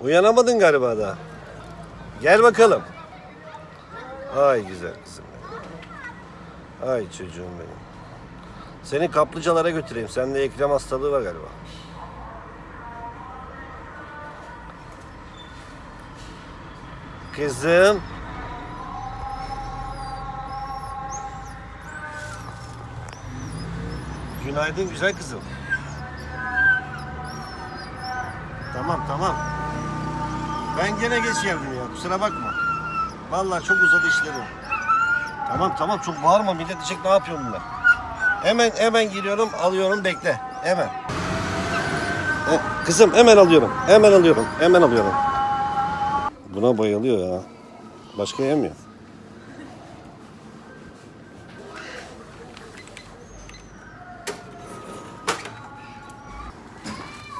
Uyanamadın galiba daha. Gel bakalım. Ay güzel kızım benim. Ay çocuğum benim. Seni kaplıcalara götüreyim. Sende eklem hastalığı var galiba. Kızım. Günaydın güzel kızım. Tamam tamam. Ben gene geç geldim ya kusura bakma. Vallahi çok uzadı işlerim. Tamam tamam çok bağırma millet diyecek ne yapıyor bunlar. Hemen hemen giriyorum alıyorum bekle hemen. E, kızım hemen alıyorum hemen alıyorum hemen alıyorum. Buna bayılıyor ya. Başka yemiyor.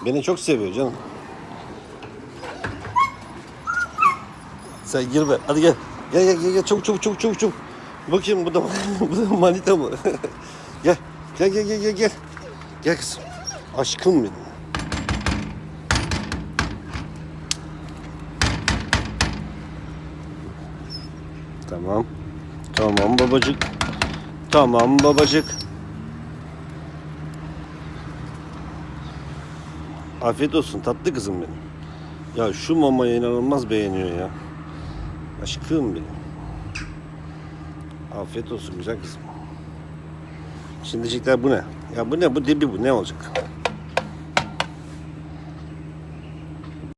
Beni çok seviyor canım. Sen girme. Hadi gel. Gel gel gel, gel. çabuk çabuk çabuk çabuk çabuk. Bakayım bu da bu da manita mı? gel. Gel gel gel gel gel. Kızım. Aşkım benim. Tamam. Tamam babacık. Tamam babacık. Afiyet olsun tatlı kızım benim. Ya şu mamayı inanılmaz beğeniyor ya. Aşkım benim. Afiyet olsun güzel kızım. Şimdicikler bu ne? Ya bu ne? Bu dibi bu ne olacak?